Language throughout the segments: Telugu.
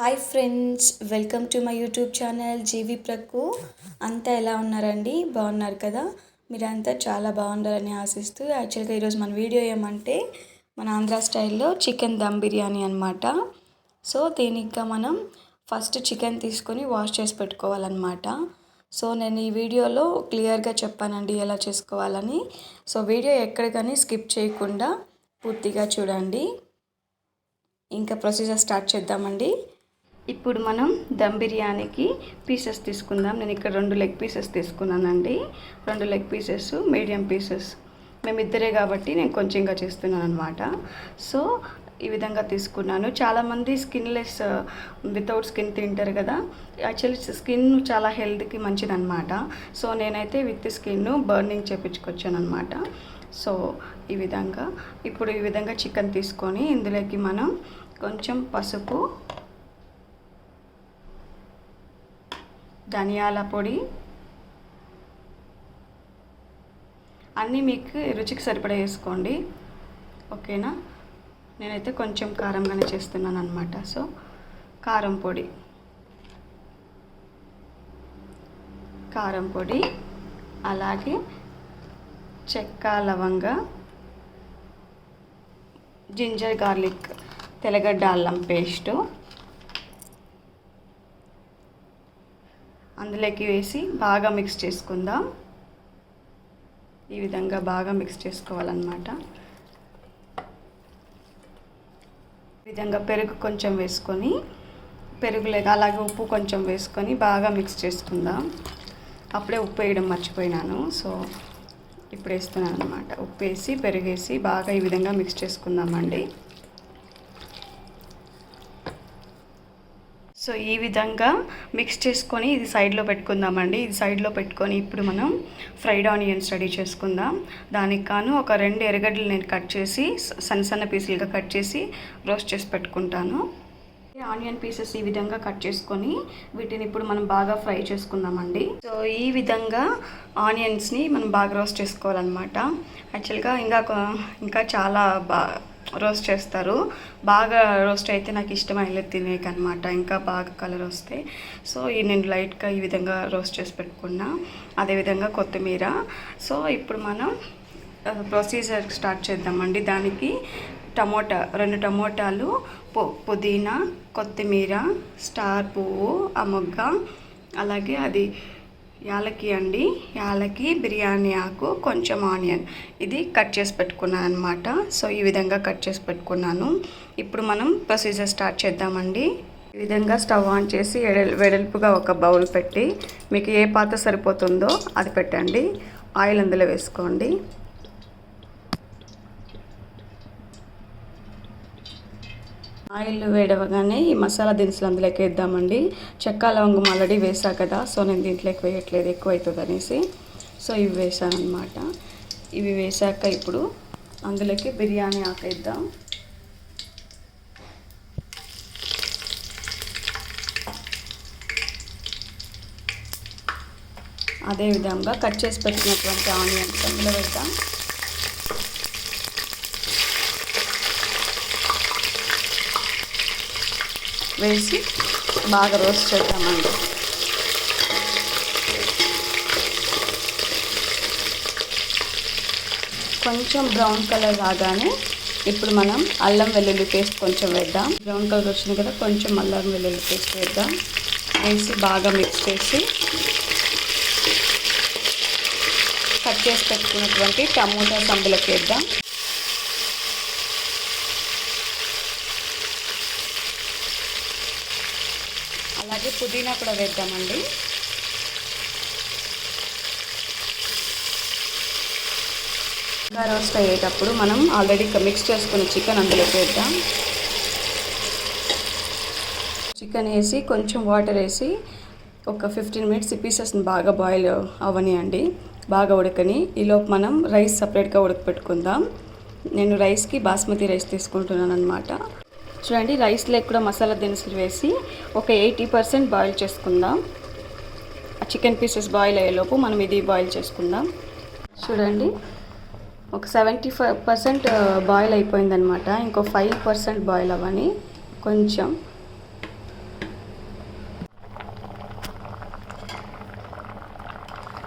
Hi friends welcome to my YouTube channel జీవి ప్రక్కు అంతా ఎలా ఉన్నారండి? బాగున్నారు కదా? మీరంతా చాలా బాగుండాలని ఆశిస్తూ యాక్చువల్గా ఈరోజు మన వీడియో ఏమంటే మన ఆంధ్ర స్టైల్లో చికెన్ దమ్ బిర్యానీ అనమాట సో దీనికి మనం ఫస్ట్ చికెన్ తీసుకొని వాష్ చేసి పెట్టుకోవాలన్నమాట. సో నేను ఈ వీడియోలో క్లియర్గా చెప్పానండి ఎలా చేసుకోవాలని. సో వీడియో ఎక్కడ కానీ స్కిప్ చేయకుండా పూర్తిగా చూడండి. ఇంకా ప్రొసీజర్ స్టార్ట్ చేద్దామండి. ఇప్పుడు మనం దమ్ బిర్యానీకి పీసెస్ తీసుకుందాం. నేను ఇక్కడ రెండు లెగ్ పీసెస్ తీసుకున్నానండి. రెండు లెగ్ పీసెస్ మీడియం పీసెస్ మేమిద్దరే కాబట్టి నేను కొంచెంగా చేస్తున్నాను అనమాట సో ఈ విధంగా తీసుకున్నాను. చాలామంది స్కిన్లెస్ వితౌట్ స్కిన్ తింటారు కదా. యాక్చువల్లీ స్కిన్ చాలా హెల్త్కి మంచిదన్నమాట. సో నేనైతే విత్ స్కిన్ బర్నింగ్ చేపించుకొచ్చాను అనమాట సో ఈ విధంగా. ఇప్పుడు ఈ విధంగా చికెన్ తీసుకొని ఇందులోకి మనం కొంచెం పసుపు ధనియాల పొడి. అన్నీ మీకు రుచికి సరిపడా వేసుకోండి. ఓకేనా? నేనైతే కొంచెం కారంగానే చేస్తున్నాను అనమాట సో కారం పొడి. కారం పొడి. అలాగే చెక్క లవంగ జింజర్ గార్లిక్ తెల్లగడ్డ అల్లం పేస్టు. అందులోకి వేసి బాగా మిక్స్ చేసుకుందాం. ఈ విధంగా బాగా మిక్స్ చేసుకోవాలన్నమాట. ఈ విధంగా పెరుగు కొంచెం వేసుకొని పెరుగు లేదా అలాగే ఉప్పు కొంచెం వేసుకొని బాగా మిక్స్ చేసుకుందాం. అప్పుడే ఉప్పు వేయడం మర్చిపోయినాను. సో ఇప్పుడు వేస్తున్నాను అనమాట ఉప్పు వేసి పెరుగేసి బాగా ఈ విధంగా మిక్స్ చేసుకుందామండి. సో ఈ విధంగా మిక్స్ చేసుకొని ఇది సైడ్లో పెట్టుకుందామండి. ఇది సైడ్లో పెట్టుకొని ఇప్పుడు మనం ఫ్రైడ్ ఆనియన్స్ రెడీ చేసుకుందాం. దానికి కాను ఒక రెండు ఎర్రగడ్డలు నేను కట్ చేసి సన్న సన్న పీసులుగా కట్ చేసి రోస్ట్ చేసి పెట్టుకుంటాను. ఆనియన్ పీసెస్ ఈ విధంగా కట్ చేసుకొని వీటిని ఇప్పుడు మనం బాగా ఫ్రై చేసుకుందామండి. సో ఈ విధంగా ఆనియన్స్ని మనం బాగా రోస్ట్ చేసుకోవాలన్నమాట. యాక్చువల్గా ఇంకా ఇంకా చాలా బా రోస్ట్ చేస్తారు. బాగా రోస్ట్ అయితే నాకు ఇష్టమైన తినేక అనమాట ఇంకా బాగా కలర్ వస్తాయి సో ఈ నేను లైట్గా ఈ విధంగా రోస్ట్ చేసి పెట్టుకున్నా. అదేవిధంగా కొత్తిమీర. సో ఇప్పుడు మనం ప్రొసీజర్ స్టార్ట్ చేద్దామండి. దానికి టమోటా రెండు టమోటాలు పుదీనా కొత్తిమీర స్టార్ పువ్వు ఆ మొగ్గ అలాగే అది యాలకి అండి. యాలకి బిర్యానీ ఆకు కొంచెం ఆనియన్. ఇది కట్ చేసి పెట్టుకున్నాను అనమాట సో ఈ విధంగా కట్ చేసి పెట్టుకున్నాను. ఇప్పుడు మనం ప్రొసీజర్ స్టార్ట్ చేద్దామండి. ఈ విధంగా స్టవ్ ఆన్ చేసి ఎడల్ వెడల్పుగా ఒక బౌల్ పెట్టి మీకు ఏ పాత్ర సరిపోతుందో అది పెట్టండి. ఆయిల్ అందులో వేసుకోండి. ఆయిల్ వేడవగానే ఈ మసాలా దినుసులు అందులోకి వేద్దామండి. చెక్క లవంగం ఆల్రెడీ వేసా కదా సో నేను దీంట్లోకి వేయట్లేదు ఎక్కువ అవుతుంది అనేసి సో ఇవి వేసాను అనమాట ఇవి వేసాక ఇప్పుడు అందులోకి బిర్యానీ ఆకు వేద్దాం. అదేవిధంగా కట్ చేసి పెట్టినటువంటి ఆనియన్స్ అందులో వేద్దాం. వేసి బాగా రోస్ట్ చేద్దామండి. కొంచెం బ్రౌన్ కలర్ రాగానే ఇప్పుడు మనం అల్లం వెల్లుల్లి పేస్ట్ కొంచెం వేద్దాం. బ్రౌన్ కలర్ వచ్చింది కదా కొంచెం అల్లం వెల్లుల్లి పేస్ట్ వేద్దాం. వేసి బాగా మిక్స్ చేసి కట్ చేసి పెట్టుకున్నటువంటి టమోటా అందులోకి వేద్దాం. అలాగే పుదీనా కూడా వేద్దామండి. ఇంకా రోస్ట్ అయ్యేటప్పుడు మనం ఆల్రెడీ మిక్స్ చేసుకున్న చికెన్ అందులోకి వేద్దాం. చికెన్ వేసి కొంచెం వాటర్ వేసి ఒక ఫిఫ్టీన్ మినిట్స్ ఈ పీసెస్ని బాగా బాయిల్ అవనియండి. బాగా ఉడకని ఈలోపు మనం రైస్ సపరేట్గా ఉడకపెట్టుకుందాం. నేను రైస్కి బాస్మతి రైస్ తీసుకుంటున్నాను అనమాట చూడండి రైస్లో కూడా మసాలా దినుసులు వేసి ఒక ఎయిటీ పర్సెంట్ బాయిల్ చేసుకుందాం. ఆ చికెన్ పీసెస్ బాయిల్ అయ్యేలోపు మనం ఇది బాయిల్ చేసుకుందాం. చూడండి ఒక సెవెంటీ ఫైవ్ పర్సెంట్ బాయిల్ అయిపోయిందనమాట ఇంకో ఫైవ్ పర్సెంట్ బాయిల్ అవ్వని కొంచెం.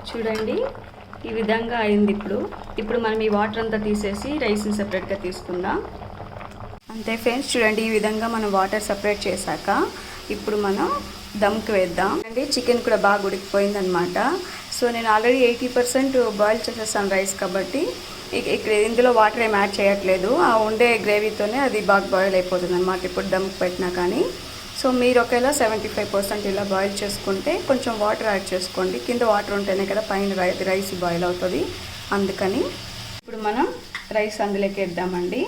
చూడండి ఈ విధంగా అయింది ఇప్పుడు. ఇప్పుడు మనం ఈ వాటర్ అంతా తీసేసి రైస్ని సెపరేట్గా తీసుకుందాం. అంతే ఫ్రెండ్స్ చూడండి ఈ విధంగా మనం వాటర్ సపరేట్ చేశాక ఇప్పుడు మనం దమ్కి వేద్దాం. అండి చికెన్ కూడా బాగా ఉడికిపోయింది అనమాట సో నేను ఆల్రెడీ ఎయిటీ పర్సెంట్ బాయిల్ చేసేస్తాను రైస్ కాబట్టి ఇక్కడ ఇందులో వాటర్ ఏం యాడ్ చేయట్లేదు. ఆ ఉండే గ్రేవీతోనే అది బాగా బాయిల్ అయిపోతుంది అనమాట ఇప్పుడు దమ్కి పెట్టినా కానీ. సో మీరు ఒకవేళ సెవెంటీ ఫైవ్ పర్సెంట్ ఇలా బాయిల్ చేసుకుంటే కొంచెం వాటర్ యాడ్ చేసుకోండి. కింద వాటర్ ఉంటేనే కదా పైన రైస్ బాయిల్ అవుతుంది. అందుకని ఇప్పుడు మనం రైస్ అందులోకి వేద్దామండి.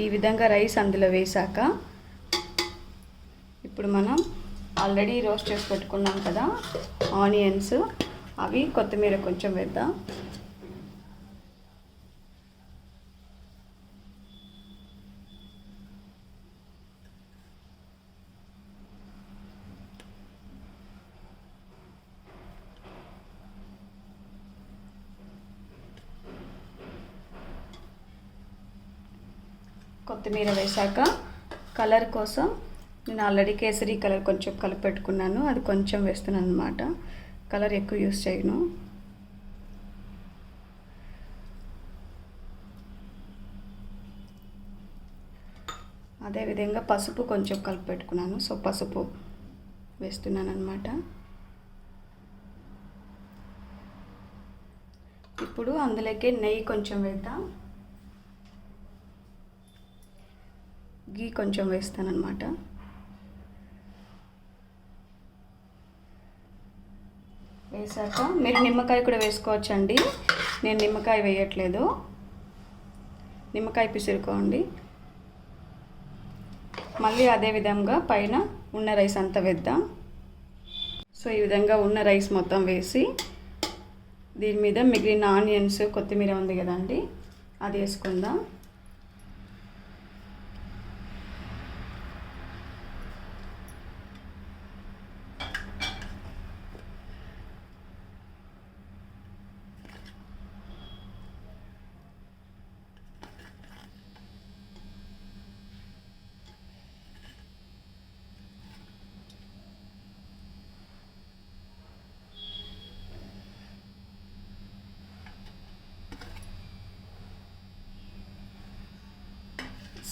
ఈ విధంగా రైస్ అందులో వేసాక ఇప్పుడు మనం ఆల్రెడీ రోస్ట్ చేసి పెట్టుకున్నాం కదా ఆనియన్స్. అవి కొత్తిమీర కొంచెం వేద్దాం. కొత్తిమీర వేశాక కలర్ కోసం నేను ఆల్రెడీ కేసరి కలర్ కొంచెం కలిపి పెట్టుకున్నాను అది కొంచెం వేస్తున్నాను అనమాట కలర్ ఎక్కువ యూస్ చేయను. అదేవిధంగా పసుపు కొంచెం కలిపి పెట్టుకున్నాను సో పసుపు వేస్తున్నాను అనమాట ఇప్పుడు అందులోకి నెయ్యి కొంచెం వేద్దాం. గీ కొంచెం వేస్తానన్నమాట. వేసాక మీరు నిమ్మకాయ కూడా వేసుకోవచ్చండి. నేను నిమ్మకాయ వేయట్లేదు. నిమ్మకాయ పిసురుకోండి. మళ్ళీ అదే విధంగా పైన ఉన్న రైస్ అంతా వేద్దాం. సో ఈ విధంగా ఉన్న రైస్ మొత్తం వేసి దీని మీద మిగిలిన ఆనియన్స్ కొత్తిమీర ఉంది కదండి అది వేసుకుందాం.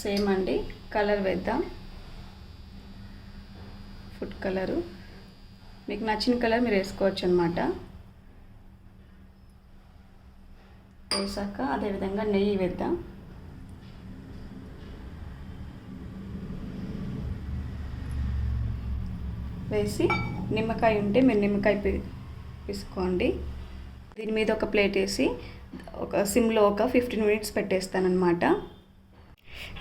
సేమ్ అండి. కలర్ వేద్దాం. Food colour. మీకు నచ్చిన కలర్ మీరు వేసుకోవచ్చు అనమాట వేసాక అదేవిధంగా నెయ్యి వేద్దాం. వేసి నిమ్మకాయ ఉంటే మీరు నిమ్మకాయ పిసుకోండి. దీని మీద ఒక ప్లేట్ వేసి ఒక సిమ్లో ఒక ఫిఫ్టీన్ మినిట్స్ పెట్టేస్తానమాట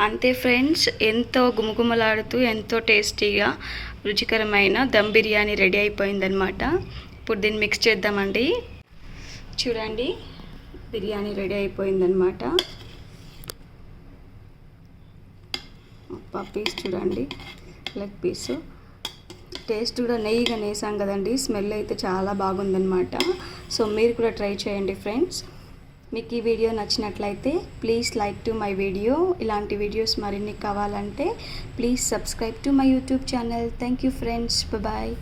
అంతే ఫ్రెండ్స్ ఎంతో గుమగుమలాడుతూ ఎంతో టేస్టీగా రుచికరమైన దమ్ బిర్యానీ రెడీ అయిపోయిందనమాట ఇప్పుడు దీన్ని మిక్స్ చేద్దామండి. చూడండి బిర్యానీ రెడీ అయిపోయిందనమాట పీస్ చూడండి లెగ్ పీసు టేస్ట్ కూడా నెయ్యిగా నేసాం కదండి స్మెల్ అయితే చాలా బాగుందనమాట సో మీరు కూడా ట్రై చేయండి ఫ్రెండ్స్ మీకు ఈ వీడియో నచ్చినట్లయితే please like to my video. ఇలాంటి వీడియోస్ మరిన్ని కావాలంటే please subscribe to my YouTube channel. Thank you friends bye.